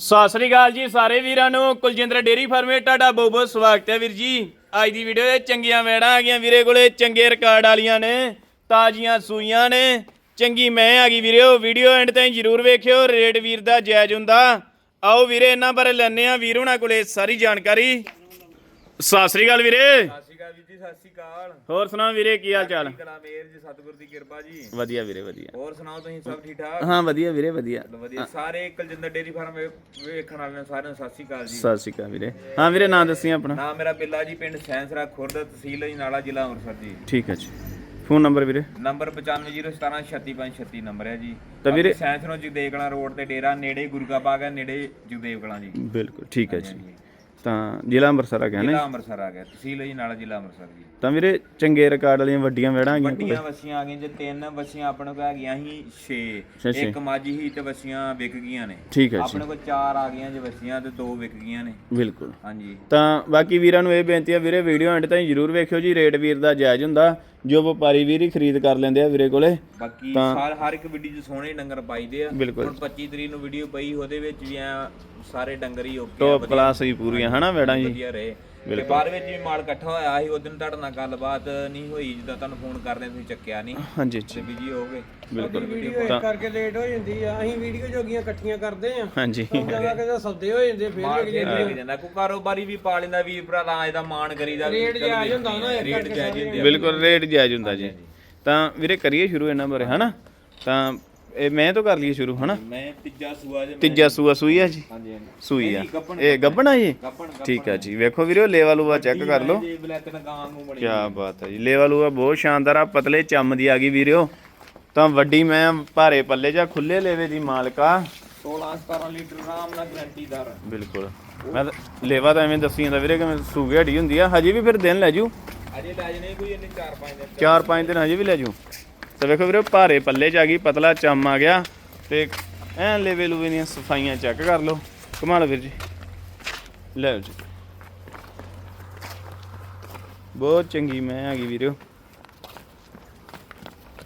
ਸਤਿ ਸ੍ਰੀ ਅਕਾਲ ਜੀ ਸਾਰੇ ਵੀਰਾਂ ਨੂੰ। ਕੁਲਜਿੰਦਰ ਡੇਰੀ ਫਾਰਮੇ ਤੁਹਾਡਾ ਬਹੁਤ ਬਹੁਤ ਸਵਾਗਤ ਹੈ ਵੀਰ ਜੀ। ਅੱਜ ਦੀ ਵੀਡੀਓ ਵਿੱਚ ਚੰਗੀਆਂ ਵੈੜਾਂ ਆ ਗਈਆਂ ਵੀਰੇ ਕੋਲੇ, ਚੰਗੇ ਰਿਕਾਰਡ ਵਾਲੀਆਂ ਨੇ, ਤਾਜ਼ੀਆਂ ਸੂਈਆਂ ਨੇ। ਚੰਗੀ ਮੈਂ ਆ ਗਈ ਵੀਰਿਓ ਵੀਡੀਓ ਐਂਡ ਤਾਈਂ ਜਰੂਰ ਵੇਖਿਓ ਰੇਟ ਵੀਰ ਦਾ ਜਾਇਜ਼ ਹੁੰਦਾ। ਆਓ ਵੀਰੇ, ਇਹਨਾਂ ਬਾਰੇ ਲੈਣੇ ਆ ਵੀਰ ਹੁਣਾਂ ਕੋਲੇ ਸਾਰੀ ਜਾਣਕਾਰੀ। ਸਤਿ ਸ੍ਰੀ ਅਕਾਲ ਵੀਰੇ। ਅਕਾਲ ਵੀਰ ਜੀ ਸਤਿ ਸ਼੍ਰੀ ਅਕਾਲ। ਹੋਰ ਸੁਣਾਓ ਵੀਰੇ ਕੀ ਹਾਲ ਚਾਲ? ਕਲਾ ਮੇਰ ਜੀ ਸਤਿਗੁਰ ਦੀ ਕਿਰਪਾ ਜੀ। ਵਧੀਆ ਵੀਰੇ ਵਧੀਆ। ਹੋਰ ਸੁਣਾਓ ਤੁਸੀਂ ਸਭ ਠੀਕ ਠਾਕ? ਹਾਂ ਵਧੀਆ ਵੀਰੇ ਵਧੀਆ। ਵਧੀਆ। ਸਾਰੇ ਕੁਲਜਿੰਦਰ ਡੇਰੀ ਫਾਰਮ ਵੇਖਣ ਵਾਲਿਆਂ ਨੂੰ ਸਾਰਿਆਂ ਨੂੰ ਸਤਿ ਸ਼੍ਰੀ ਅਕਾਲ ਜੀ। ਸਤਿ ਸ੍ਰੀ ਅਕਾਲ ਵੀਰੇ। ਹਾਂ ਵੀਰੇ ਨਾਂ ਦੱਸੀ ਆਪਣਾ। ਨਾਮ ਮੇਰਾ ਬਿੱਲਾ ਜੀ ਪਿੰਡ ਸੈਂਸਰਾ ਖੁਰਦ ਤਹਿਸੀਲ ਅਜਨਾਲਾ ਜ਼ਿਲ੍ਹਾ ਅੰਮ੍ਰਿਤਸਰ ਜੀ। ਠੀਕ ਹੈ ਜੀ। ਫੋਨ ਨੰਬਰ ਵੀਰੇ? ਨੰਬਰ 9501736536 ਨੰਬਰ ਹੈ ਜੀ। ਤਾਂ ਵੀਰੇ- ਸੈਂਸਰੋਂ ਜਗਦੇਵ ਕਲਾਂ ਰੋਡ ਤੇ ਡੇਰਾ ਨੇੜੇ ਗੁਰਗਾ ਬਾਗ ਹੈ ਨੇੜੇ ਜਗਦੇਵ ਕਲਾਂ ਜੀ। ਬਿਲਕੁਲ ਠੀਕ ਹੈ ਜੀ। ਤਾਂ ਜ਼ਿਲ੍ਹਾ ਅੰਮ੍ਰਿਤਸਰ ਆ ਗਿਆ ਨਾ ਜ਼ਿਲ੍ਹਾ ਅੰਮ੍ਰਿਤਸਰ ਆ ਗਿਆ ਤਹਿਸੀਲ ਅਜਨਾਲਾ ਜ਼ਿਲ੍ਹਾ ਅੰਮ੍ਰਿਤਸਰ ਜੀ। ਤਾਂ ਵੀਰੇ ਚੰਗੇ ਰਿਕਾਰਡ ਵਾਲੀਆਂ ਵੱਡੀਆਂ ਵੈੜਾਂ ਆ ਗਈਆਂ ਵੱਡੀਆਂ ਵਸੀਆਂ ਆ ਗਈਆਂ ਜੇ ਤਿੰਨ ਵਸੀਆਂ ਆਪਣੇ ਕੋਲ ਹੈਗੀਆਂ ਸੀ 6 ਛੇ, ਛੇ। ਇੱਕ ਮਾਝੀ ਸੀ ਤੇ ਵਸੀਆਂ ਵਿਕ ਗਈਆਂ ਨੇ। ਠੀਕ ਹੈ ਜੀ। ਆਪਣੇ ਕੋਲ ਚਾਰ ਆ ਗਈਆਂ ਜੇ ਵਸੀਆਂ ਤੇ ਦੋ ਵਿਕ ਗਈਆਂ ਨੇ। ਬਿਲਕੁਲ। ਹਾਂਜੀ। ਤਾਂ ਬਾਕੀ ਵੀਰਾਂ ਨੂੰ ਇਹ ਬੇਨਤੀ ਆ ਵੀਰੇ ਵੀਡੀਓ ਐਂਡ ਤਾਈਂ ਜਰੂਰ ਵੇਖਿਓ ਜੀ ਰੇਟ ਵੀਰ ਦਾ ਜਾਇਜ਼ ਹੁੰਦਾ। ਜੋ ਵਪਾਰੀ ਵੀਰ ਹੀ ਖਰੀਦ ਕਰ ਲੈਂਦੇ ਆ ਵੀਰੇ ਕੋਲੇ ਬਾਕੀ ਸਾਰ ਹਰ ਇੱਕ ਵੀਡੀਓ 'ਚ ਸੋਹਣੇ ਡੰਗਰ ਪਾਈਦੇ ਆ। ਬਿਲਕੁਲ। ਹੁਣ 25 ਤਰੀਕ ਨੂੰ ਵੀਡੀਓ ਪਈ ਉਹਦੇ ਵਿੱਚ ਵੀ ਆ ਸਾਰੇ ਡੰਗਰ ਹੀ ਓਕੇ ਟੌਪ ਕਲਾਸ ਹੀ ਪੂਰੀਆਂ ਹਨਾ ਵੈੜਾਂ ਜੀ? ਵਧੀਆ ਰਹੇ। ਤੇ ਬਾਅਦ ਵਿੱਚ ਵੀ ਮਾਲ ਇਕੱਠਾ ਹੋਇਆ ਸੀ ਉਸ ਦਿਨ ਤੁਹਾਡੇ ਨਾਲ ਗੱਲਬਾਤ ਨਹੀਂ ਹੋਈ ਜਿੱਦਾਂ ਤੁਹਾਨੂੰ ਫੋਨ ਕਰਦੇ ਤੁਸੀਂ ਚੱਕਿਆ ਨਹੀਂ ਹਾਂਜੀ ਤੇ ਜੀ ਬਿਜ਼ੀ ਹੋ ਗਏ। ਬਿਲਕੁਲ ਵੀਡੀਓ ਇੱਕ ਕਰਕੇ ਲੇਟ ਹੋ ਜਾਂਦੀ ਆ। ਅਸੀਂ ਵੀਡੀਓ ਜੋਗੀਆਂ ਇਕੱਠੀਆਂ ਕਰਦੇ ਆ। ਹਾਂਜੀ। ਜ਼ਿਆਦਾ ਕਿਤੇ ਸੌਦੇ ਹੋ ਜਾਂਦੇ ਫਿਰ ਲੱਗ ਜਾਂਦਾ ਕੋਈ ਕਾਰੋਬਾਰੀ ਵੀ ਪਾ ਲੈਂਦਾ ਵੀਰ ਭਰਾ ਦਾ ਇਹਦਾ ਮਾਣ ਕਰੀਦਾ ਰੇਟ ਜਾਇਜ਼ ਹੁੰਦਾ ਨਾ ਇੱਕ ਰੇਟ ਜਾਇਜ਼। ਬਿਲਕੁਲ ਰੇਟ ਜਾਇਜ਼ ਹੁੰਦਾ ਜੀ। ਤਾਂ ਵੀਰੇ ਕਰੀਏ ਸ਼ੁਰੂ ਇਹਨਾਂ ਬਾਰੇ ਹਨਾ? ਤਾਂ ਇਹ ਮੈਂ ਤੋਂ ਕਰ ਲਈਏ ਸ਼ੁਰੂ ਹਨਾ? ਮੈਂ ਤੀਜਾ ਸੂਆ ਜੇ ਤੀਜਾ ਸੂਆ ਸੂਈ ਆ ਜੀ? ਹਾਂਜੀ ਹਾਂਜੀ। ਸੂਈ ਆ। ਇਹ ਗੱਬਣਾ। ਜੀ? ਠੀਕ ਆ ਜੀ। ਵੇਖੋ ਵੀਰੇ ਲੈਵਲ ਲੂਆ ਚੈੱਕ ਕਰ ਲਓ। ਕੀ ਬਾਤ ਹੈ ਜੀ। ਲੈਵਲ ਲੂਆ ਬਹੁਤ ਸ਼ਾਨਦਾਰ ਆ ਪਤਲੇ ਚੰਮ ਦੀ ਆ ਗਈ ਵੀਰਿਓ ਤਾਂ ਵੱਡੀ ਮੈਂ ਭਾਰੇ ਪੱਲੇ ਜਾਂ ਖੁੱਲੇ ਲੇਵੇ ਦੀ ਮਾਲਕਾ 16 17 ਲੀਟਰ ਆਰਾਮ ਨਾਲ ਗਰੰਟੀਦਾਰ ਬਿਲਕੁਲ। ਮੈਂ ਲੇਵਾ ਤਾਂ ਐਵੇਂ ਦੱਸੀ ਜਾਂਦਾ ਵੀਰੇ ਕਿ ਸੂਗੇ ਹੜੀ ਹੁੰਦੀ ਆ। ਹਜੇ ਵੀ ਫਿਰ ਦਿਨ ਲੈ ਜੂ। ਅਜੇ ਲੈ ਜਣੇ ਕੋਈ ਇਹਨੇ 4 5 ਦਿਨ। 4-5 ਦਿਨ ਹਜੇ ਵੀ ਲੈ ਜੂ। ਤੇ ਵੇਖੋ ਵੀਰੋ, ਭਾਰੇ ਪੱਲੇ ਚ ਆ ਗਈ, ਪਤਲਾ ਚਮ ਆ ਗਿਆ ਤੇ ਐ ਲੇਵੇ ਲੂਵੇ ਦੀਆਂ ਸਫਾਈਆਂ ਚੈੱਕ ਕਰ ਲਓ। ਘੁਮਾ ਵੀਰ ਜੀ। ਲੈ ਜੀ। ਬਹੁਤ ਚੰਗੀ ਮੈਂ ਆ ਗਈ ਵੀਰਿਓ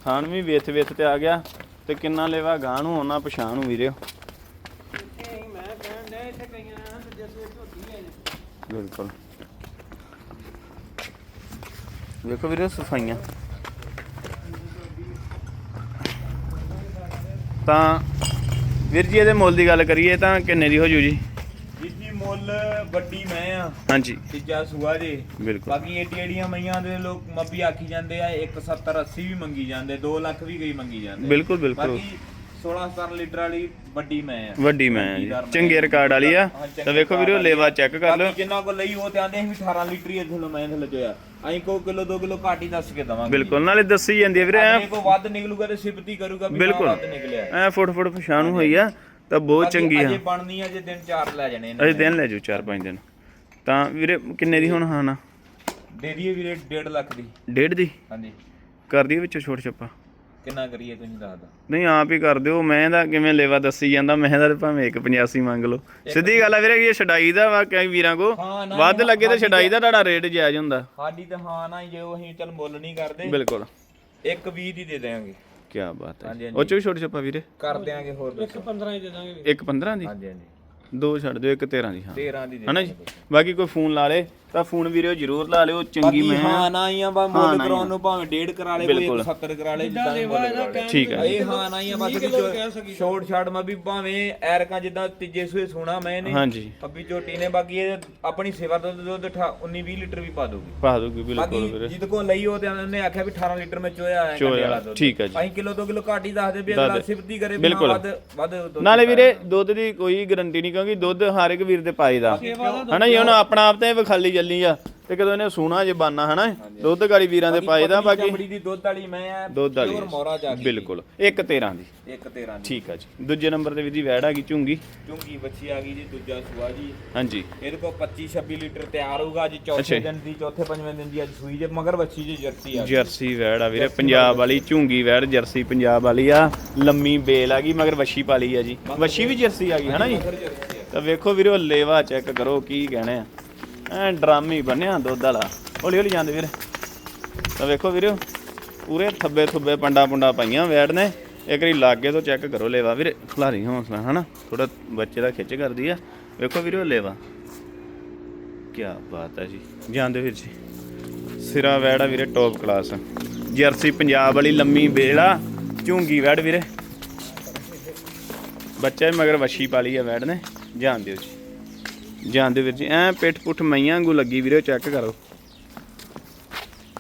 ਥਾਣ ਵੀ ਵੇਥ ਵੇਥ ਤੇ ਆ ਗਿਆ ਤੇ ਕਿੰਨਾ ਲੇਵਾ ਗਾਂ ਨੂੰ ਹੋਣਾ ਪਛਾਣ ਨੂੰ ਵੀਰਿਓ ਬਿਲਕੁਲ। ਵੇਖੋ ਵੀਰੋ ਸਫਾਈਆਂ। ਤਾਂ ਵੀਰ ਜੀ ਇਹਦੇ ਮੁੱਲ ਦੀ ਗੱਲ ਕਰੀਏ ਤਾਂ ਕਿੰਨੇ ਦੀ ਹੋ ਜੂ ਜੀ? ਮੁੱਲ ਵੱਡੀ ਮੈਂ ਆ। ਹਾਂਜੀ। ਤੀਜਾ ਸੂਆ ਜੇ। ਬਿਲਕੁਲ। ਬਾਕੀ ਏਡੀ ਏਡੀਆਂ ਮਈਆਂ ਦੇ ਲੋਕ ਮੱਬੀ ਆਖੀ ਜਾਂਦੇ ਆ 170 80 ਵੀ ਮੰਗੀ ਜਾਂਦੇ 2 ਲੱਖ ਵੀ ਗਈ ਮੰਗੀ ਜਾਂਦੇ। ਬਿਲਕੁਲ ਬਿਲਕੁਲ। ਬਾਕੀ 16 17 ਲੀਟਰ ਵਾਲੀ ਵੱਡੀ ਮੈਂ ਆ। ਵੱਡੀ ਮੈਂ ਆ ਚੰਗੇ ਰਿਕਾਰਡ ਵਾਲੀ ਆ। ਤਾਂ ਵੇਖੋ ਵੀਰੇ ਲੇਵਾ ਚੈੱਕ ਕਰ ਲਓ। ਜਿੰਨਾ ਕੋ ਲਈ ਉਹ ਤੇ ਆਂਦੇ ਸੀ ਵੀ 18 ਲੀਟਰ ਹੀ ਇਥੋਂ ਮੈਂ ਥੱਲੇ ਅਸੀਂ ਕੋ ਕਿਲੋ 2 ਕਿਲੋ ਘੱਟ ਹੀ ਦੱਸ ਕੇ ਦਵਾਂਗੇ ਬਿਲਕੁਲ ਨਾਲੇ ਦੱਸੀ ਜਾਂਦੀ ਆ ਵੀਰੇ ਐ ਜੇ ਕੋ ਵੱਧ ਨਿਕਲੂਗਾ ਤੇ ਸਿਫਤੀ ਕਰੂਗਾ ਵੀ ਹਾਂ ਬਿਲਕੁਲ। ਵੱਧ ਨਿਕਲਿਆ ਐ ਫੁੱਟ ਫੁੱਟ ਪਛਾਣ ਹੋਈ ਆ ਤਾਂ ਬਹੁਤ ਚੰਗੀ ਆ। ਅਜੇ ਬਣਨੀ ਆ ਜੇ ਦਿਨ ਚਾਰ ਲੈ ਜਾਣੇ ਨੇ ਅਜੇ ਦਿਨ ਲੈ ਜੂ 4-5 ਦਿਨ। ਤਾਂ ਵੀਰੇ ਕਿੰਨੇ ਦੀ ਹੁਣ ਹਾਂ ਨਾ ਦੇ ਦਈਏ ਵੀਰੇ 1.5 ਲੱਖ ਦੀ। ਡੇਢ ਦੀ? ਹਾਂਜੀ। ਕਰ ਦਈਏ ਵਿੱਚੋਂ ਛੋਟ ਛੱਪਾ। ਕਿੰਨਾ ਕਰੀਏ ਤੁਸੀਂ ਦੱਸ ਦੋ ਨਹੀਂ ਆਪ ਹੀ ਕਰ ਦਿਓ। ਮੈਂ ਦਾ ਕਿਵੇਂ ਲੇਵਾ ਦੱਸੀ ਜਾਂਦਾ ਮੈਂ ਦਾ ਭਾਵੇਂ 185 ਮੰਗ ਲਓ। ਸਿੱਧੀ ਗੱਲ ਆ ਵੀਰੇ ਇਹ ਛਡਾਈ ਦਾ ਵਾ ਕਈ ਵੀਰਾਂ ਕੋ ਹਾਂ, ਨਾ, ਵੱਧ ਲੱਗੇ ਤੇ ਛਡਾਈ ਦਾ ਤੁਹਾਡਾ ਰੇਟ ਜਾਇਜ਼ ਹੁੰਦਾ। ਸਾਡੀ ਤਾਂ ਹਾਂ ਨਾ ਜੇ ਉਹ ਅਸੀਂ ਚੱਲ ਮੁੱਲ ਨਹੀਂ ਕਰਦੇ ਬਿਲਕੁਲ। ਇੱਕ 20 ਦੀ ਦੇ ਦੇਵਾਂਗੇ ਕੀ ਬਾਤ ਹੈ। ਹਾਂਜੀ, ਹਾਂਜੀ। ਉਹ ਚੋਂ ਵੀ ਛੋਟ ਛੱਪਾ ਵੀਰੇ। ਕਰ ਦਿਆਂਗੇ ਹੋਰ ਇੱਕ ਦੱਸੋ 15 ਹੀ ਦੇ ਦਾਂਗੇ ਇੱਕ 15 ਦੀ? ਹਾਂਜੀ ਹਾਂਜੀ। ਦੋ ਛੱਡ ਦਿਓ ਇੱਕ 13 ਦੀ ਹਾਂ। 13 ਦੀ ਦੇ ਹਨਾ ਜੀ? ਬਾਕੀ ਕੋਈ ਫੋਨ ਲਾ ਲੇ। ਤਾਂ ਫੋਨ ਵੀਰੇ ਜਰੂਰ ਲਾ ਲਿਓ ਚੰਗੀ ਬਾਕੀ ਮੈਂ ਹਾਂ ਨਾ ਹੀ ਆ ਬਾ ਮੁੱਲ ਕਰਾਉਣ ਨੂੰ ਭਾਵੇਂ 1.5 ਕਰਾ ਲੇ ਕੋਈ ਬਿਲਕੁਲ। 70 ਕਰਾ ਲੇ ਜਿੱਦਾਂ ਵੀ ਮੁੱਲ ਕਰਾ ਠੀਕ ਹੈ ਇਹ ਹਾਂ ਨਾ ਹੀ ਆ ਬਸ ਵੀ ਸ਼ੋਰਟ ਸ਼ਾਟ ਮੈਂ ਵੀ ਭਾਵੇਂ ਐਰਕਾਂ ਜਿੱਦਾਂ ਤੀਜੇ ਸੂਏ ਸੋਣਾ ਮੈਂ ਨੇ ਹਾਂਜੀ। ਅੱਬੀ ਝੋਟੀ ਨੇ ਬਾਕੀ ਇਹ ਆਪਣੀ ਸੇਵਾ ਦਾ ਦੁੱਧ 19 20 ਲੀਟਰ ਵੀ ਪਾ ਦੋਗੀ ਪਾ ਦੋਗੇ ਬਿਲਕੁਲ ਬਾਕੀ ਵੀਰੇ। ਜਿੱਦ ਕੋ ਲਈ ਉਹ ਤੇ ਉਹਨੇ ਆਖਿਆ ਵੀ 18 ਲੀਟਰ ਮੈਂ ਚੋਇਆ ਹੈ ਚੋਇਆ, ਠੀਕ ਹੈ ਜੀ। ਅਸੀਂ ਕਿਲੋ 2 ਕਿਲੋ ਘੱਟ ਹੀ ਦੱਸਦੇ ਵੀ ਅਗਲਾ ਸਿਫਤੀ ਕਰੇ ਵੀ ਹਾਂ ਬਿਲਕੁਲ। ਵੱਧ ਵੱਧ ਦੁੱਧ ਨਾਲੇ ਵੀਰੇ ਦੁੱਧ ਦੀ ਕੋਈ ਗਾਰੰਟੀ ਨਹੀਂ ਕਿਉਂਕਿ ਦੁੱਧ ਹਰ ਇੱਕ ਵੀਰ ਦੇ ਪਾਈ ਦਾ ਹਨਾ ਜੀ ਹੁਣ ਆਪਣਾ ਆਪ ਤੇ ਵਿਖਾਲੀ ਚੱਲੀ ਆ। ਤੇ ਕਦੋਂ ਇਹਨੇ ਸੂਣਾ ਜੇ ਬਾਨਾ ਹਨਾ? ਦੁੱਧ ਗਾੜੀ ਵੀਰਾਂ ਦੇ ਪਾਈ ਦਾ ਬਾਕੀ। ਚਮੜੀ ਦੀ ਦੁੱਧ ਵਾਲੀ ਮੈਂ ਆ ਦੁੱਧ ਵਾਲੀ ਪਿਓਰ ਮੋਰਾ ਜਾ ਕੇ ਬਿਲਕੁਲ। ਇੱਕ 13 ਦੀ। ਇੱਕ 13 ਦੀ। ਠੀਕ ਆ ਜੀ। ਦੂਜੇ ਨੰਬਰ ਤੇ ਵੀਰ ਜੀ ਵੈੜ ਆ ਗਈ ਝੁੰਗੀ। ਚੁੰਗੀ ਬੱਚੀ ਆ ਗਈ ਜੀ ਦੂਜਾ ਸੂਆ ਜੀ। ਹਾਂਜੀ। ਇਹਦੇ ਕੋਲ 25 26 ਲੀਟਰ ਤਿਆਰ ਹੋਊਗਾ ਜੀ ਚੌਥੇ ਦਿਨ ਦੀ ਚੌਥੇ ਪੰਜਵੇਂ ਦਿਨ ਦੀ ਅੱਜ ਸੂਈ ਜੇ ਮਗਰ ਬੱਚੀ ਜੀ ਜਰਸੀ ਆ ਜਰਸੀ ਵੈੜ ਆ ਵੀਰੇ ਪੰਜਾਬ ਵਾਲੀ ਝੁੰਗੀ ਵੈੜ ਜਰਸੀ ਪੰਜਾਬ ਵਾਲੀ ਆ। ਲੰਮੀ ਬੇਲ ਆ ਗਈ ਮਗਰ ਵੱਛੀ ਪਾਲੀ ਆ ਜੀ। ਵੱਛੀ ਵੀ ਜਰਸੀ ਆ ਗਈ ਹਨਾ ਜੀ? ਤਾਂ ਵੇਖੋ ਵੀਰੇ ਲੇਵਾ ਚੈੱਕ ਕਰੋ ਕੀ ਕਹਿਣੇ ਆ। ਐ ਡਰਾਮੀ ਬਣਿਆ ਦੁੱਧ ਵਾਲਾ। ਹੌਲੀ ਹੌਲੀ ਜਾਂਦੇ ਵੀਰੇ। ਤਾਂ ਵੇਖੋ ਵੀਰੇ, ਪੂਰੇ ਥੱਬੇ ਥੁੱਬੇ ਪੰਡਾ ਪੁੰਡਾ ਪਾਈਆਂ ਵੈੜ ਨੇ। ਇੱਕ ਵਾਰੀ ਲਾਗੇ ਤੋਂ ਚੈੱਕ ਕਰੋ ਲੇਵਾ ਵੀਰੇ, ਖਲਾਰੀ ਹੌਸਲਾ, ਹਨਾ? ਥੋੜਾ ਬੱਚੇ ਦਾ ਖਿੱਚ ਕਰਦੀ ਆ। ਵੇਖੋ ਵੀਰੇ ਉਹ ਲੇਵਾ। ਕੀ ਬਾਤ ਹੈ ਜੀ। ਜਾਂਦੇ ਵੀਰ ਜੀ। ਸਿਰਾ ਵੈੜ ਆ ਵੀਰੇ ਟੌਪ ਕਲਾਸ ਜਰਸੀ ਪੰਜਾਬ ਵਾਲੀ ਲੰਮੀ ਬੇੜਾ ਝੂੰਗੀ ਵੈੜ ਵੀਰੇ। ਬੱਚਾ ਵੀ ਮਗਰ ਵੱਛੀ ਪਾਲੀ ਆ ਵੈੜ ਨੇ। ਜਾਣ ਦਿਓ ਜੀ। ਜਾਣ ਦਿਓ ਵੀਰ ਜੀ ਐ ਪਿੱਠ ਪੁੱਠ ਮਈਆਂ ਵਾਂਗੂ ਲੱਗੀ ਵੀਰੇ ਚੈੱਕ ਕਰੋ।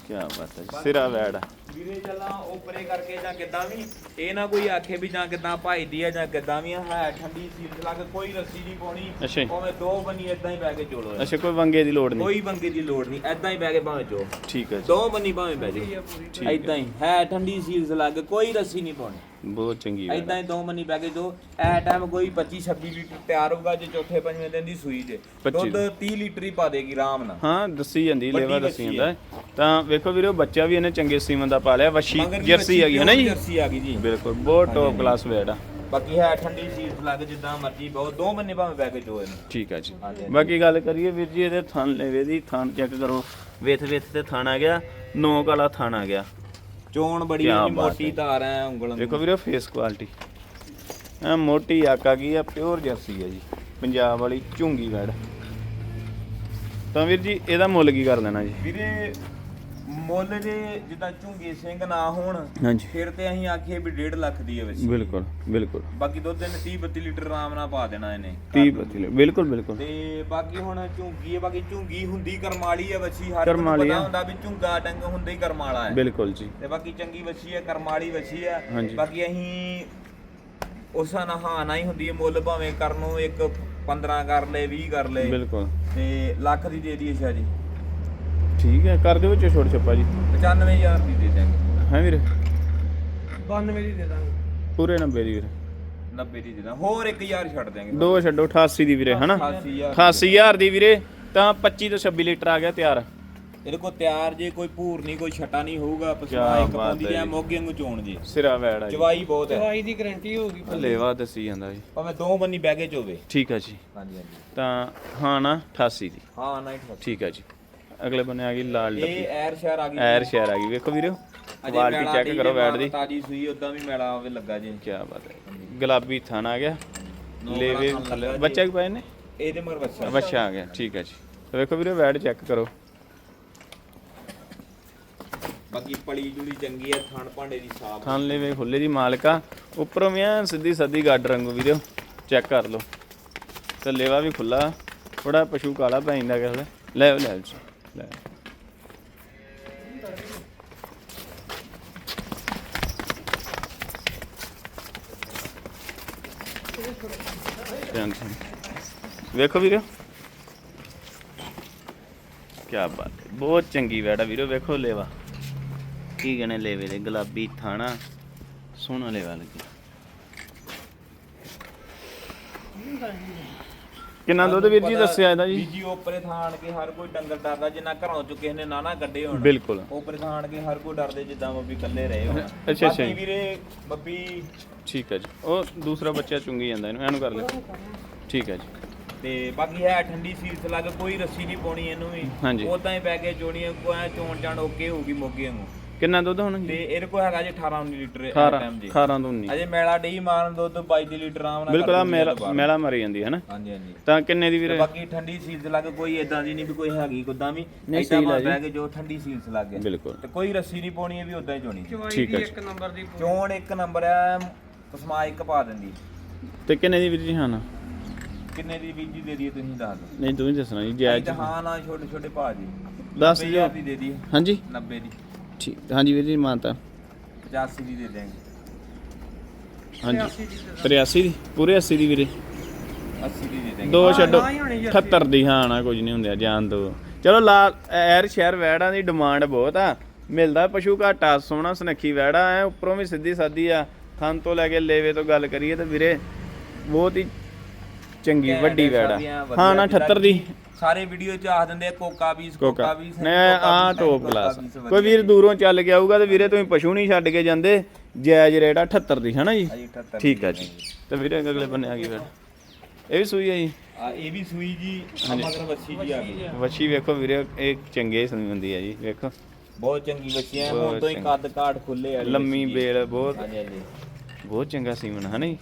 ਕੀ ਬਾਤ ਹੈ ਜੀ, ਸਿਰਾ ਵੈੜ ਵੀਰੇ ਚੱਲਾਂ ਉੱਪਰੇ ਕਰਕੇ ਜਾਂ ਕਿੱਦਾਂ ਵੀ। ਇਹ ਨਾ ਕੋਈ ਆਖੇ ਵੀ ਜਾਂ ਕਿੱਦਾਂ ਭਾਈ ਦੀ ਆ ਜਾਂ ਕਿੱਦਾਂ ਵੀ ਹੈ ਠੰਡੀ ਸੀਲ ਲੱਗ ਕੋਈ ਰੱਸੀ ਨਹੀਂ ਪਾਉਣੀ। ਅੱਛਾ ਜੀ। ਭਾਵੇਂ ਦੋ ਬੰਨੀ ਇਦਾਂ ਹੀ ਬਹਿ ਕੇ ਚੋਲੋ ਅੱਛਾ ਕੋਈ ਵੰਗੇ ਦੀ ਲੋੜ ਨਹੀਂ। ਕੋਈ ਬੰਗੇ ਦੀ ਲੋੜ ਨਹੀਂ ਐਦਾਂ ਹੀ ਬਹਿ ਕੇ ਭਾਵੇਂ ਚੋ। ਠੀਕ ਹੈ ਜੀ। ਦੋ ਬੰਨੀ ਭਾਵੇਂ ਬਹਿ ਜਾਓ ਠੀਕ ਹੈ। ਹੀ ਠੰਡੀ ਸੀਲਸ ਲੱਗ ਕੋਈ ਰੱਸੀ ਨਹੀਂ ਪਾਉਣੀ। ਬਹੁਤ ਚੰਗੀ ਵੈੜ ਐਦਾਂ ਹੀ ਦੋ ਬਹਿ ਕੇ ਜੋ ਐ ਟਾਈਮ ਕੋਈ 25 26 ਲੀਟਰ ਤਿਆਰ ਹੋਊਗਾ ਜੇ ਚੌਥੇ ਪੰਜਵੇਂ ਦਿਨ ਦੀ ਸੂਈ 25 ਦੁੱਧ 30 ਲੀਟਰ ਹੀ ਪਾ ਦੇਗੀ ਆਰਾਮ ਨਾਲ। ਹਾਂ ਦੱਸੀ ਜਾਂਦੀ ਲੇਵਾ ਦੱਸੀ ਜਾਂਦਾ। ਤਾਂ ਵੇਖੋ ਵੀਰੋ ਬੱਚਾ ਵੀ ਇਹਨੇ ਚੰਗੇ ਸੀਮਨ ਦਾ ਪਾਲਿਆ ਵਸ਼ੀ ਮਗਰ ਵੀ ਜਰਸੀ ਹੈਗੀ ਹੈ ਨਾ ਜੀ? ਜਰਸੀ ਆ ਗਈ ਜੀ। ਬਿਲਕੁਲ ਬਹੁਤ ਟੌਪ ਕਲਾਸ ਵੈੜ ਆ। ਬਾਕੀ ਹੈ ਠੰਡੀ ਸੀਲਸ ਲੱਗ ਜਿੱਦਾਂ ਮਰਜ਼ੀ ਬਹੁਤ ਦੋ ਬੰਨੇ ਭਾਵੇਂ ਕੇ ਜੋ ਇਹਨੂੰ। ਠੀਕ ਹੈ ਜੀ। ਬਾਕੀ ਗੱਲ ਕਰੀਏ ਵੀਰ ਜੀ ਇਹਦੇ ਥਣ ਲੈਵੇ ਦੀ ਥਣ ਚੈੱਕ ਕਰੋ। ਵੇਥ ਵੇਥ ਤੇ ਥਣ ਆ ਗਿਆ ਨੋਕ ਵਾਲਾ ਥਣ ਆ ਗਿਆ। ਚੋਣ ਬੜੀ ਕਿਆ ਇਹਦੀ ਬਾਤ ਮੋਟੀ ਹੈ। ਧਾਰ ਹੈ ਉਂਗਲ ਵੇਖੋ ਵੀਰੋ ਫੇਸ ਕੁਆਲਿਟੀ ਐ ਮੋਟੀ ਆਕਾ ਗਈ ਆ ਪਿਓਰ ਜਰਸੀ ਹੈ ਜੀ। ਪੰਜਾਬ ਵਾਲੀ ਝੁੰਗੀ ਵੈੜ। ਤਾਂ ਵੀਰ ਜੀ ਇਹਦਾ ਮੁੱਲ ਕੀ ਕਰ ਲੈਣਾ ਜੀ? ਵੀਰੇ ਮੁੱਲ ਜੇ ਜਿੱਦਾਂ ਝੁੰਗੇ ਸਿੰਘ ਨਾ ਹੋਣ ਹਾਂਜੀ। ਫਿਰ ਤੇ ਅਸੀਂ ਆਖੀਏ ਵੀ 1.5 ਲੱਖ ਦੀ ਹੈ ਵੈਸੇ। ਬਿਲਕੁਲ ਬਿਲਕੁਲ। ਬਾਕੀ ਦੁੱਧ ਇਹਨੇ 30 32 ਲੀਟਰ ਆਰਾਮ ਨਾਲ ਪਾ ਦੇਣਾ ਇਹਨੇ। 30 32 ਬਿਲਕੁਲ ਬਿਲਕੁਲ। ਤੇ ਬਾਕੀ ਹੁਣ ਝੁੰਗੀ ਹੈ ਬਾਕੀ ਝੁੰਗੀ ਹੁੰਦੀ ਕਰਮਾਲੀ ਹੈ ਵੱਛੀ ਹਰ ਨੂੰ ਵਾਲੀ ਪਤਾ। ਹੁੰਦਾ ਵੀ ਝੁੰਗਾ ਡੰਗ ਹੁੰਦਾ ਹੀ ਕਰਮਾਲਾ ਹੈ। ਬਿਲਕੁਲ ਜੀ। ਤੇ ਬਾਕੀ ਚੰਗੀ ਵੱਛੀ ਹੈ ਕਰਮਾਲੀ ਵੱਛੀ ਹੈ। ਬਾਕੀ ਅਸੀਂ ਉਸਾਂ ਨਹਾਣਾ ਹੀ ਹੁੰਦੀ ਹੈ ਮੁੱਲ ਭਾਵੇਂ ਕਰਨੋਂ ਇੱਕ 15 ਕਰ ਲਏ 20 ਕਰ ਲਏ। ਬਿਲਕੁਲ। ਤੇ ਲੱਖ ਦੀ ਦੇ ਦਈਏ ਸ਼ਾਹ ਜੀ। ਠੀਕ ਹੈ ਕਰ ਦਿਓ ਵਿੱਚ ਛੋਟ ਛੱਪਾ ਜੀ। 95000 ਦੀ ਦੇ ਦਾਂਗੇ ਹੈ ਵੀਰੇ? 92 ਦੀ ਦੇ ਦਾਂਗੇ। ਪੂਰੇ 90 ਦੀ ਵੀਰੇ। 90 ਦੀ ਦੇ ਦਾਂ ਹੋਰ 1000 ਛੱਡ ਦਿਆਂਗੇ। ਦੋ ਛੱਡੋ 88 ਦੀ ਵੀਰੇ ਹਨਾ? 88000 88000 ਦੀ। ਵੀਰੇ ਤਾਂ 25 ਤੋਂ 26 ਲੀਟਰ ਆ ਗਿਆ ਤਿਆਰ। ਇਹਦੇ ਕੋਲ ਤਿਆਰ ਜੇ ਕੋਈ ਭੂਰ ਨਹੀਂ ਕੋਈ ਛਟਾ ਨਹੀਂ ਹੋਊਗਾ ਕਿਆ ਇੱਕ ਬਾਤ ਪਾਉਂਦੀ ਹੈ ਹੈ ਜੀ। ਮੋਗੇ ਵਾਂਗੂ ਚੋਣ ਜੀ। ਸਿਰਾ ਵੈੜ ਆ ਜੀ। ਚਵਾਈ ਬਹੁਤ ਹੈ। ਦਵਾਈ ਦੀ ਗਾਰੰਟੀ ਹੋਊਗੀ ਲੇਵਾ ਦੱਸੀ ਜਾਂਦਾ ਜੀ। ਭਾਵੇਂ ਦੋ ਬੰਨੀ ਬਹਿ ਕੇ ਚੋਵੇ। ਠੀਕ ਹੈ ਜੀ। ਹਾਂਜੀ ਹਾਂਜੀ। ਤਾਂ ਹਾਂ ਨਾ 88 ਦੀ। ਹਾਂ ਨਾਈਟ ਠੀਕ ਹੈ ਜੀ। ਅਗਲੇ ਬੰਨੇ ਆ ਗਈ ਲਾਲ ਡੱਬੀ। ਇਹ ਐਰ ਸ਼ਹਿਰ ਆ ਗਈ ਐਰ ਸ਼ਹਿਰ ਆ ਗਈ। ਵੇਖੋ ਵੀਰੇ ਕੁਆਲਿਟੀ ਚੈੱਕ ਕਰੋ ਵੈੜ ਦੀ। ਤਾਜੀ ਸੂਈ ਉਦਾਂ ਵੀ ਮੈਲਾ ਆਵੇ ਲੱਗਾ ਜੀ। ਕੀ ਬਾਤ ਹੈ। ਗੁਲਾਬੀ ਥਣ ਆ ਗਿਆ। ਲੇਵੇ। ਬੱਚਾ ਕੀ ਪਾਏ ਨੇ ਇਹਦੇ ਮਰ ਬੱਚਾ। ਬੱਚਾ ਆ ਗਿਆ ਠੀਕ ਹੈ ਜੀ। ਤਾਂ ਵੇਖੋ ਵੀਰੇ ਵੈੜ ਚੈੱਕ ਕਰੋ। ਬਾਕੀ ਪਲੀ ਜੁਲੀ ਚੰਗੀ ਹੈ ਥਣ ਭਾਂਡੇ ਦੀ ਸਾਫ਼। ਥਣ ਲੇਵੇ ਖੁੱਲੇ ਦੀ ਮਾਲਕਾ। ਉੱਪਰੋਂ ਵੀ ਐਨ ਸਿੱਧੀ ਸਾਦੀ ਗੱਡ ਰੰਗੂ ਵੀਡੀਓ ਚੈੱਕ ਕਰ ਲਓ। ਤੇ ਲੇਵਾ ਵੀ ਖੁੱਲਾ ਥੋੜਾ ਪਸ਼ੂ ਕਾਲਾ ਪੈ ਜਾਂਦਾ ਕਿਸੇ ਲੈ ਲੈ ਜੀ, ਵੇਖੋ ਵੀਰੋ। ਕੀ ਬਾਤ ਹੈ ਬਹੁਤ ਚੰਗੀ ਵੈੜਾ ਵੀਰੋ ਵੇਖੋ ਲੇਵਾ। ਕੀ ਕਹਣੇ ਲੇਵੇ ਦੇ ਗੁਲਾਬੀ ਥਾਣਾ ਸੋਹਣਾ ਲੇਵਾ ਲੱਗੀ ਕਿੰਨਾ ਦੁੱਧ ਵੀਰ ਜੀ ਦੱਸਿਆ ਇਹਦਾ ਜੀ? ਬੀਜੀ ਉੱਪਰੇ ਥਾਣ ਕੇ ਹਰ ਕੋਈ ਡੰਗਰ ਡਰਦਾ ਜਿੰਨਾ ਘਰੋਂ ਚ ਕਿਸੇ ਨੇ ਨਾ ਨਾ ਕੱਢੇ ਹੋਣ। ਬਿਲਕੁਲ। ਉੱਪਰੇ ਥਾਣ ਕੇ ਹਰ ਕੋਈ ਡਰਦੇ ਜਿੱਦਾਂ ਬੱਬੀ ਇਕੱਲੇ ਰਹੇ ਹੋਣ। ਅੱਛਾ, ਅੱਛਾ। ਜੀ। ਵੀਰੇ ਬੱਬੀ ਠੀਕ ਹੈ ਜੀ। ਉਹ ਦੂਸਰਾ ਬੱਚਾ ਚੁੰਗੀ ਜਾਂਦਾ ਇਹਨੂੰ ਇਹਨੂੰ ਕਰ ਲੈ। ਠੀਕ ਹੈ ਜੀ। ਤੇ ਬਾਕੀ ਹੈ ਠੰਡੀ ਸੀਸ ਲੱਗ ਕੋਈ ਰੱਸੀ ਨਹੀਂ ਪਾਉਣੀ ਇਹਨੂੰ ਵੀ। ਹਾਂਜੀ। ਉਦਾਂ ਹੀ ਪੈ ਕੇ ਚੋਣੀ ਕੋਈ ਐਂ ਚੋਣ ਚਾਣ ਓਕੇ ਹੋਊਗੀ ਮੋਗੇ ਵਾਂਗੂ। ਕਿੰਨਾ ਦੁੱਧ ਹੁਣ? ਤੇ ਜੀ ਇਹਦੇ ਕੋਲ ਹੈਗਾ ਜੀ 18 19 ਲੀਟਰ ਇਸ 18 ਟਾਈਮ ਜੀ। 18 ਤੋਂ 19 ਅਜੇ ਮੈਲਾ ਡਈ ਮਾਰਨ ਦੁੱਧ 22 ਦੀ ਲੀਟਰ ਆਰਾਮ ਨਾਲ ਬਿਲਕੁਲ ਆ ਮੇਲਾ। ਮੇਲਾ ਮਰੀ ਜਾਂਦੀ ਹੈ ਨਾ। ਹਾਂਜੀ ਹਾਂਜੀ। ਤਾਂ ਕਿੰਨੇ ਦੀ ਤੇ ਵੀਰੇ ਬਾਕੀ ਠੰਡੀ ਸੀਸ ਲੱਗ ਕੋਈ ਇਦਾਂ ਦੀ ਨਹੀਂ ਵੀ ਕੋਈ ਹੈਗੀ ਕੁਦਾਂ ਵੀ। ਭਾਵੇਂ ਲੱਗ ਬਹਿ ਕੇ ਜੋ ਠੰਡੀ ਸੀਸ ਲੱਗ ਗਿਆ। ਬਿਲਕੁਲ। ਤੇ ਕੋਈ ਰੱਸੀ ਨਹੀਂ ਪਾਉਣੀ ਇਹ ਵੀ ਉਦਾਂ ਹੀ ਚੋਣੀ ਠੀਕ ਹੈ ਇੱਕ ਨੰਬਰ ਦੀ ਪੂਰੀ। ਚੋਣ ਇੱਕ ਨੰਬਰ ਹੈ ਕਸਮਾ ਇੱਕ ਪਾ ਦਿੰਦੀ। ਤੇ ਕਿੰਨੇ ਦੀ ਵੀਰ ਜੀ ਹਾਂ ਨਾ? ਕਿੰਨੇ ਦੀ ਬੀਜੀ ਦੇ ਦਈਏ ਤੁਸੀਂ ਦੱਸ ਦਿਓ। ਨਹੀਂ ਤੂੰ ਹੀ ਦੱਸਣਾ ਜੀ ਅਸੀਂ ਜਾਇਜ਼ ਤਾਂ ਹਾਂ ਨਾ ਛੋਟੇ ਛੋਟੇ ਪਾ ਜੀ। ਦੱਸ 90,000 ਦਿਓ। ਦੀ ਦੇ ਦੀ ਹਾਂਜੀ। 90 ਦੀ। ਠੀਕ ਹਾਂਜੀ ਵੀਰ ਜੀ ਮਾਨਤਾ। 85 ਦੀ ਦੇ ਦੇਂਗੇ ਹਾਂਜੀ। 83 ਦੀ ਦੇ ਦਾਂਗੇ। 83 ਦੀ ਪੂਰੇ 80 ਦੀ ਵੀਰੇ। 80 ਦੀ ਦੇ ਦੇਂਗੇ ਦੋ ਛੱਡੋ ਨਾ ਹੀ ਹੋਣੀ ਜੀ 78 ਦੀ ਹਾਂ ਨਾ ਕੁਝ ਨਹੀਂ ਹੁੰਦਿਆ ਜਾਨ ਦੋ। ਚਲੋ ਲਾ ਐਰ ਸ਼ਹਿਰ ਵੈੜਾਂ ਦੀ ਡਿਮਾਂਡ ਬਹੁਤ ਆ। ਮਿਲਦਾ ਪਸ਼ੂ ਘਾਟਾ ਸੋਹਣਾ ਸੁਨੱਖੀ ਵੈੜਾ ਐ ਉੱਪਰੋਂ ਵੀ ਸਿੱਧੀ ਸਾਦੀ ਆ। ਥਣ ਤੋਂ ਲੈ ਕੇ ਲੇਵੇ ਤੋਂ ਗੱਲ ਕਰੀਏ ਤਾਂ ਵੀਰੇ ਬਹੁਤ ਹੀ ਚੰਗੀ ਵੱਡੀ ਵੈੜਾ ਹਾਂ ਨਾ ਜਿੱਦਾਂ 78 ਦੀ। ਸਾਰੇ ਵੀਡੀਓ ਚ ਆਖ ਦਿੰਦੇ ਆ ਕੋਕਾ ਪੀਸ ਕੋਕਾ। ਪੀਸ ਨੇ ਆ। ਟੋਪ ਕਲਾਸ ਕੋਈ ਵੀਰ ਦੂਰੋਂ ਚੱਲ ਕੇ ਆਊਗਾ ਤੇ ਵੀਰੇ ਤੁਸੀਂ ਪਸ਼ੂ ਨਹੀਂ ਛੱਡ ਕੇ ਜਾਂਦੇ ਜਾਇਜ਼ ਰੇਟ ਆ 78 ਦੀ ਹੈ ਨਾ ਜੀ ਅਜੀ 78 ਠੀਕ ਆ ਜੀ। ਤੇ ਵੀਰੇ ਅਗਲੇ ਬੰਨੇ ਆ ਗਈ ਵੈੜ। ਇਹ ਵੀ ਸੂਈ ਆ ਜੀ? ਆ ਇਹ ਵੀ ਸੂਈ ਜੀ ਆ ਮਗਰ ਵੱਛੀ ਜੀ ਆ ਗਈ। ਵੱਛੀ ਵੇਖੋ ਵੀਰੇ ਇਹ ਚੰਗੇ ਸੂਈ ਹੁੰਦੀ ਆ ਜੀ ਵੇਖੋ। ਬਹੁਤ ਚੰਗੀ ਵੱਛੀ ਬਹੁਤ ਹੁਣ ਤੋਂ ਹੀ। ਕੱਦ ਕਾਠ ਖੁੱਲੇ ਆ ਲੰਮੀ ਬੇਲ ਬਹੁਤ। ਬਹੁਤ ਚੰਗਾ ਸੀਮਨ ਹੈ ਨਹੀਂ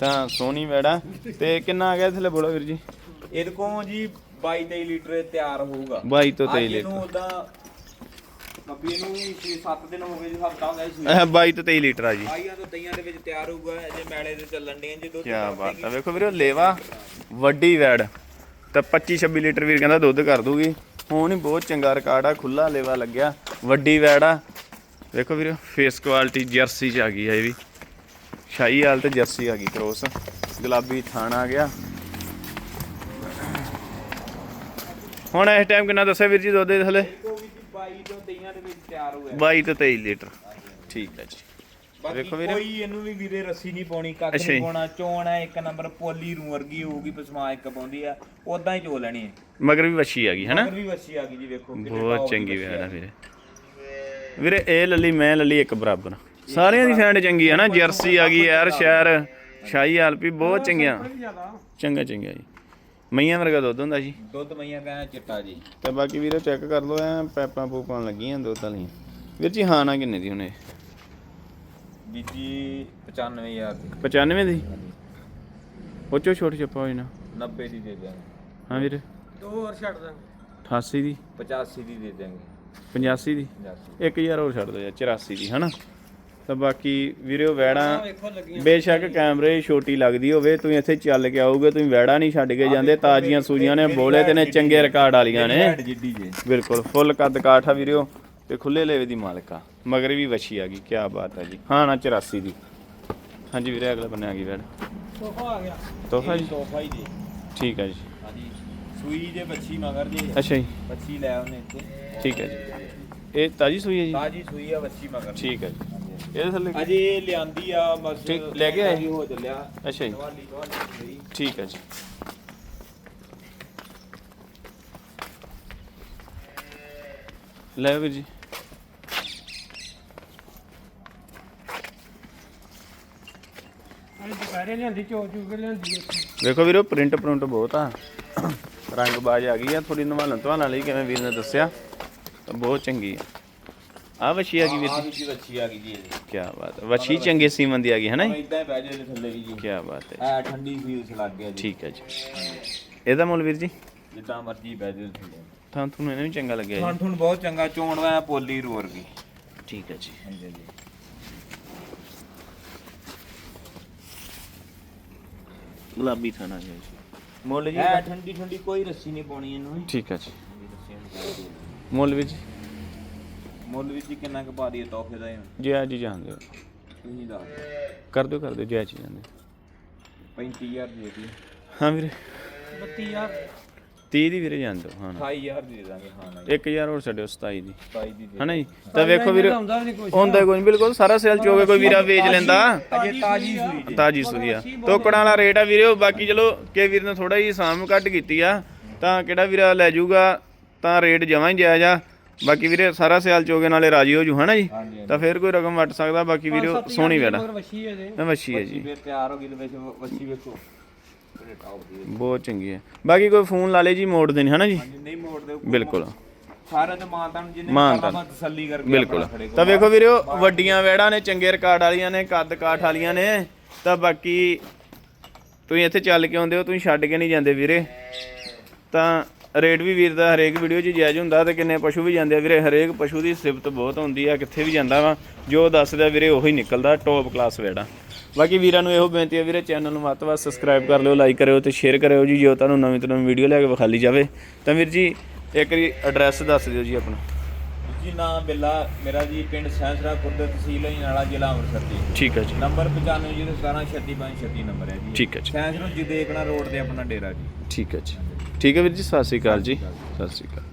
ਤਾਂ ਸੋਹਣੀ ਵੈੜਾ। ਤੇ ਕਿੰਨਾ ਆ ਗਿਆ ਥੱਲੇ ਬੋਲੋ ਵੀਰ ਜੀ? ਇਹਦੇ ਕੋਲ ਜੀ 22 23 ਲੀਟਰ ਤਿਆਰ ਹੋਊਗਾ। 22 ਤੋਂ 23 ਅੱਜ ਇਹਨੂੰ ਲੀਟਰ। ਉਦਾਂ ਬੱਬੀ ਨੂੰ ਵੀ 6-7 ਦਿਨ ਹੋ ਗਏ ਜੀ ਹਫਤਾ ਹੋ ਗਿਆ ਸੀ ਇਹ 22 ਤੋਂ 23 ਲੀਟਰ ਆ ਜੀ। ਆਈਆਂ ਤੋਂ ਤਈਆਂ ਦੇ ਵਿੱਚ ਤਿਆਰ ਹੋਊਗਾ ਅਜੇ ਮੈਲੇ ਦੇ ਚੱਲਣ ਦੀਆਂ ਜੀ ਦੁੱਧ ਕੀ ਬਾਤ ਆ। ਵੇਖੋ ਵੀਰੋ ਲੇਵਾ ਵੱਡੀ ਵੈੜ। ਤਾਂ 25 26 ਲੀਟਰ ਵੀਰ ਕਹਿੰਦਾ ਦੁੱਧ ਕਰ ਦੂਗੀ। ਹੁਣ ਹੀ ਬਹੁਤ ਚੰਗਾ ਰਿਕਾਰਡ ਆ ਖੁੱਲਾ ਲੇਵਾ ਲੱਗਿਆ। ਵੱਡੀ ਵੈੜ ਆ। ਵੇਖੋ ਵੀਰੋ ਫੇਸ ਕੁਆਲਿਟੀ ਜਰਸੀ ਚ ਆ ਗਈ ਆ ਇਹ ਵੀ। ਸ਼ਾਹੀ ਹਾਲ ਤੇ ਜਰਸੀ ਆ ਗਈ ਕ੍ਰੋਸ। ਗੁਲਾਬੀ ਥਾਣ ਆ ਗਿਆ। ਹੁਣ ਇਸ ਟਾਈਮ ਕਿੰਨਾ ਦੱਸਿਆ ਵੀਰ ਜੀ ਦੁੱਧ ਦੇ ਥੱਲੇ? ਕੋ ਵੀ ਜੀ 22 ਤੋਂ ਤਈਆਂ ਦੇ ਵਿੱਚ ਤਿਆਰ ਹੋਇਆ 22 ਤੋਂ 23 ਲੀਟਰ। ਠੀਕ ਹੈ ਜੀ। ਵੇਖੋ ਵੀਰੇ। ਕੋਈ ਇਹਨੂੰ ਵੀ ਵੀਰੇ ਰੱਸੀ ਨਹੀਂ ਪਾਉਣੀ ਕੱਖ। ਨਹੀਂ ਪਾਉਣਾ ਚੋਣ ਹੈ ਇੱਕ ਨੰਬਰ ਪੋਲੀ ਰੂ ਵਰਗੀ ਹੋਊਗੀ ਪਸਮਾ ਇੱਕ ਪਾਉਂਦੀ ਆ ਉਦਾਂ ਹੀ ਚੋ ਲੈਣੀ ਹੈ। ਮਗਰ ਵੀ ਵੱਛੀ ਆ ਗਈ ਹੈਨਾ ਮਗਰ ਵੀ ਵੱਛੀ ਆ ਗਈ ਜੀ ਵੇਖੋ ਬਹੁਤ ਚੰਗੀ ਆ ਵੀਰੇ। ਵੀਰੇ ਇਹ ਲੱਲੀ ਮੈਂ ਲੱਲੀ ਇੱਕ ਬਰਾਬਰ। ਸਾਰਿਆਂ ਦੀ ਫੈਂਡ ਚੰਗੀ ਹੈ ਨਾ ਜਰਸੀ ਆ ਗਈ ਯਾਰ ਸ਼ਹਿਰ ਸ਼ਾਹੀ ਆਲਪੀ ਬਹੁਤ ਚੰਗੀਆਂ। ਚੰਗਾ ਚੰਗਾ ਜੀ। ਮਈਆਂ ਵਰਗਾ ਦੁੱਧ ਹੁੰਦਾ ਜੀ। ਦੁੱਧ ਮਈਆਂ ਕਹਿੰਦਾ ਚਿੱਟਾ ਜੀ। ਤੇ ਬਾਕੀ ਵੀਰੇ ਚੈੱਕ ਕਰ ਲਓ ਐ ਪੈਪਾਂ ਪੂਪਾਂ ਲੱਗੀਆਂ ਦੁੱਧ ਵਾਲੀਆਂ। ਵੀਰ ਜੀ ਹਾਂ ਨਾ ਕਿੰਨੇ ਦੀ ਹੁਣੇ ਬੀਜੀ 95000 ਦੀ। 95 ਦੀ? ਉਹ ਚੋ ਛੋਟੀ ਚੱਪਾ ਹੋਈ ਨਾ 90 ਦੀ ਦੇ ਦਿਆਂਗੇ। ਹਾਂ ਵੀਰੇ। ਦੋ ਹੋਰ ਛੱਡ ਦਾਂਗੇ। 88 ਦੀ। 85 ਦੀ ਦੇ ਦਿਆਂਗੇ। 85 ਦੀ। 85 1000 ਹੋਰ ਛੱਡ ਦਿਓ ਯਾਰ 84 ਦੀ ਹਨਾ? ਤਾਂ ਬਾਕੀ ਵੀਰੇ ਵੈੜਾਂ ਬੇਸ਼ੱਕ ਕੈਮਰੇ ਛੋਟੀ ਲੱਗਦੀ ਹੋਵੇ ਤੁਸੀਂ ਇੱਥੇ ਚੱਲ ਕੇ ਆਓਗੇ ਤੁਸੀਂ ਵੈੜਾ ਨਹੀਂ ਛੱਡ ਕੇ ਜਾਂਦੇ ਤਾਜ਼ੀਆਂ ਸੂਜੀਆਂ ਨੇ ਬੋਲੇ ਤੇ ਨੇ ਚੰਗੇ ਰਿਕਾਰਡ ਵਾਲੀਆਂ ਨੇ। ਬਿਲਕੁਲ ਫੁੱਲ ਕੱਦ ਕਾਠਾ ਵੀਰਿਓ ਤੇ ਖੁੱਲੇ ਲੇਵੇ ਦੀ ਮਾਲਕਾ ਮਗਰ ਵੀ ਵਛੀ ਆ ਗਈ ਕੀ ਬਾਤ ਹੈ ਜੀ। ਹਾਂ ਨਾ 84 ਦੀ। ਹਾਂਜੀ ਵੀਰੇ ਅਗਲੇ ਬੰਨੇ ਆ ਗਈ ਵੈੜ। ਸੋਫਾ ਆ ਗਿਆ। ਤੋਹਫਾ ਜੀ? ਤੋਹਫਾ ਹੀ ਜੀ ਠੀਕ ਹੈ ਜੀ। ਹਾਂਜੀ ਸੂਈ ਜੇ ਬੱਚੀ ਮਗਰ ਜੇ। ਅੱਛਾ ਜੀ। ਬੱਚੀ ਲੈ ਉਹਨੇ ਇੱਥੇ। ਠੀਕ ਹੈ ਜੀ। ਇਹ ਤਾਜੀ ਸੂਈ ਹੈ ਜੀ? ਤਾਜੀ ਸੂਈ ਆ ਬੱਚੀ ਮਗਰ। ਠੀਕ ਹੈ ਜੀ। ਇਹਦੇ ਥੱਲੇ? ਅਜੇ ਇਹ ਲਿਆਂਦੀ ਆ ਬਸ ਠੀਕ, ਲੈ ਕੇ ਆਏ? ਹੋ ਚੱਲਿਆ। ਅੱਛਾ ਜੀ। ਦਵਾਲੀ ਦਵਾਲੀ ਸੂਈ ਠੀਕ ਹੈ ਜੀ। ਲੈ ਵੀਰ ਜੀ। ਅੱਜ ਦੁਪਹਿਰੇ ਲਿਆਂਦੀ ਚੋ ਚੂ ਕੇ ਲਿਆਂਦੀ ਉੱਥੇ ਵੇਖੋ ਵੀਰੋ ਪ੍ਰਿੰਟ ਪ੍ਰਿੰਟ ਬਹੁਤ ਆ। ਰੰਗ ਬਾਜ ਆ ਗਈ ਆ ਥੋੜੀ ਨਵਾਲਣ ਧਵਾਲਣ ਲਈ ਕਿਵੇਂ ਵੀਰ ਨੇ ਦੱਸਿਆ ਤਾਂ ਬਹੁਤ ਚੰਗੀ ਆ। ਆ ਵਛੀ ਆ ਗਈ ਵੀਰ ਆ ਜੀ ਆ ਗਈ ਜੀ ਇਹਦੀ ਕੀ ਬਾਤ ਹੈ। ਵਛੀ ਚੰਗੇ ਸੀਮਨ ਦੀ ਆ ਗਈ ਹੈ ਨਾ ਜੀ? ਇਦਾਂ ਬਹਿ ਜੇ ਥੱਲੇ ਵੀ ਜੀ। ਕੀ ਬਾਤ ਹੈ। ਐ ਠੰਡੀ ਫੀਲ ਲੱਗ ਗਿਆ ਜੀ। ਠੀਕ ਹੈ ਜੀ। ਇਹਦਾ ਮੁੱਲ ਵੀਰ ਜੀ? ਜਿੱਦਾਂ ਮਰਜ਼ੀ ਬਹਿ ਜੇ ਥੱਲੇ। ਤਾਂ ਤੁਹਾਨੂੰ ਇਹਨੇ ਵੀ ਚੰਗਾ ਲੱਗਿਆ ਹੁਣ ਤੁਹਾਨੂੰ ਬਹੁਤ ਚੰਗਾ ਚੋਣ ਵਾ ਪੋਲੀ ਰੂ ਵਰਗੀ ਜੀ ਠੀਕ ਹੈ ਜੀ। ਹਾਂਜੀ ਗੁਲਾਬੀ ਥਾਣਾ ਜੀ। ਮੁੱਲ ਜੀ ਐ ਠੰਡੀ ਠੰਡੀ ਕੋਈ ਰੱਸੀ ਨਹੀਂ ਪਾਉਣੀ ਇਹਨੂੰ ਠੀਕ ਹੈ ਜੀ। ਰੱਸੀਆਂ ਨਹੀਂ ਪਾਉਣੀ। ਮੁੱਲ ਹੀ ਕਿੰਨਾ ਕੁ ਪਾ ਦਈਏ ਤੋਹਫੇ ਦਾ ਹੀ ਹੁਣ? ਜੀ ਆ ਜੀ ਜਾਣਦੇ ਹੋ। ਤੁਸੀਂ ਦੱਸ ਦਿਓ। ਕਰ ਦਿਓ ਕਰ ਦਿਓ ਜੈ ਜੀ ਜਾਂਦੇ 35000 ਦੇ ਦੀ ਹਾਂ ਵੀਰੇ। 32000 30 ਦੀ ਵੀਰੇ ਜਾਣ ਦਿਓ ਹਾਂ। ਨਾ। 28000 ਦੇ ਦਾਂਗੇ ਹਾਂ ਨਾ 1000 ਹੋਰ ਛੱਡਿਓ 27 ਦੀ। 27 ਦੀ ਦੇ ਹਨਾ ਜੀ? ਤਾਂ ਵੇਖੋ ਵੀਰੇ ਵੀ ਨਹੀਂ ਹੁੰਦਾ ਕੋਈ ਬਿਲਕੁਲ ਸਾਰਾ ਸੇਲ ਚ ਹੋਵੇ ਕੋਈ ਵੀਰਾ ਵੇਚ ਲੈਂਦਾ। ਅਜੇ ਤਾਜੀ ਸੂਈ ਜੀ। ਤਾਜੀ ਸੂਈ ਆ। ਤੋਕੜਾਂ ਵਾਲਾ ਰੇਟ ਆ ਵੀਰੇ ਉਹ ਬਾਕੀ ਚਲੋ ਕਿ ਵੀਰ ਨੇ ਥੋੜਾ ਜੀ ਸਾਮ ਘੱਟ ਕੀਤੀ ਆ। ਤਾਂ ਕਿਹੜਾ ਵੀਰਾ ਲੈ ਜਾਊਗਾ ਤਾਂ ਰੇਟ ਜਮਾਂ ਹੀ ਜਾਇਜ਼ ਆ। ਬਾਕੀ ਵੀਰੇ ਸਾਰਾ ਸਿਆਲ ਚੋਗੇ ਨਾਲੇ ਰਾਜੀ ਹੋ ਜੂ ਹਨਾ ਜੀ? ਤਾਂ ਫਿਰ ਕੋਈ ਰਕਮ ਵੱਟ ਸਕਦਾ ਬਾਕੀ ਵੀਰੇ ਸੋਹਣੀ ਵੇੜਾ ਹੈ ਜੇ। ਵੱਛੀ ਹੈ ਜੀ। ਤਿਆਰ ਹੋ ਗਈ ਵੱਛੀ ਵੇਖੋ। ਦੀ ਹੈ। ਬਹੁਤ ਚੰਗੀ ਹੈ। ਬਾਕੀ ਕੋਈ ਫੋਨ ਲਾ ਲੇ ਜੀ ਮੋੜ ਦੇਣੀ ਹਨਾ ਜੀ? ਨਹੀਂ ਮੋੜਦੇ ਬਿਲਕੁਲ। ਸਾਰਾ ਤੇ ਮਾਨਤਾ ਨੂੰ ਜਿੰਨੇ ਮਾਨਤਾਨ। ਕਰਨਾ ਤਸੱਲੀ ਕਰਕੇ ਬਿਲਕੁਲ। ਤਾਂ ਵੇਖੋ ਵੀਰੇ ਵੱਡੀਆਂ ਵੈੜਾਂ ਨੇ ਚੰਗੇ ਰਿਕਾਰਡ ਵਾਲੀਆਂ ਨੇ ਕੱਦ ਕਾਠ ਵਾਲੀਆਂ ਨੇ। ਤਾਂ ਬਾਕੀ ਤੁਸੀਂ ਇੱਥੇ ਚੱਲ ਕੇ ਆਉਂਦੇ ਹੋ ਤੁਸੀਂ ਛੱਡ ਕੇ ਨਹੀਂ ਜਾਂਦੇ ਵੀਰੇ। ਤਾਂ ਰੇਟ ਵੀ ਵੀਰ ਦਾ ਹਰੇਕ ਵੀਡੀਓ 'ਚ ਜਾਇਜ਼ ਹੁੰਦਾ ਤੇ ਕਿੰਨੇ ਪਸ਼ੂ ਵੀ ਜਾਂਦੇ ਆ ਵੀਰੇ ਹਰੇਕ ਪਸ਼ੂ ਦੀ ਸਿਫਤ ਬਹੁਤ ਹੁੰਦੀ ਆ ਕਿੱਥੇ ਵੀ ਜਾਂਦਾ ਵਾ ਜੋ ਦੱਸਦਾ ਵੀਰੇ ਉਹੀ ਨਿਕਲਦਾ ਟੌਪ ਕਲਾਸ ਵੈੜਾ ਬਾਕੀ ਵੀਰਾਂ ਨੂੰ ਇਹੋ ਬੇਨਤੀ ਹੈ ਵੀਰੇ ਚੈਨਲ ਨੂੰ ਵੱਧ ਤੋਂ ਵੱਧ ਸਬਸਕ੍ਰਾਈਬ ਕਰ ਲਿਓ ਲਾਈਕ ਕਰਿਓ ਤੇ ਸ਼ੇਅਰ ਕਰਿਓ ਜੀ ਜੋ ਤੁਹਾਨੂੰ ਨਵੀਂ ਤੋਂ ਨਵੀਂ ਵੀਡੀਓ ਲੈ ਕੇ ਵਿਖਾਲੀ ਜਾਵੇ। ਤਾਂ ਵੀਰ ਜੀ ਇੱਕ ਵਾਰੀ ਐਡਰੈਸ ਦੱਸ ਦਿਓ ਜੀ ਆਪਣਾ। ਜੀ ਨਾਮ ਬਿੱਲਾ ਮੇਰਾ ਜੀ ਪਿੰਡ ਸੈਂਸਰਾ ਖੁਰਦ ਤਹਿਸੀਲ ਨਾਲਾ ਜ਼ਿਲ੍ਹਾ ਅੰਮ੍ਰਿਤਸਰ ਜੀ। ਠੀਕ ਹੈ ਜੀ। ਨੰਬਰ 9501736536 ਨੰਬਰ ਹੈ ਜੀ। ਠੀਕ ਹੈ ਜੀ। ਸੈਂਸਰਾ ਜੀ ਦੇਖਣਾ ਰੋਡ ਤੇ ਆਪਣਾ ਡੇਰਾ ਜੀ। ਠੀਕ ਹੈ ਜੀ। ਠੀਕ ਹੈ ਵੀਰ ਜੀ ਸਤਿ ਸ਼੍ਰੀ ਅਕਾਲ ਜੀ। ਸਤਿ ਸ਼੍ਰੀ ਅਕਾਲ।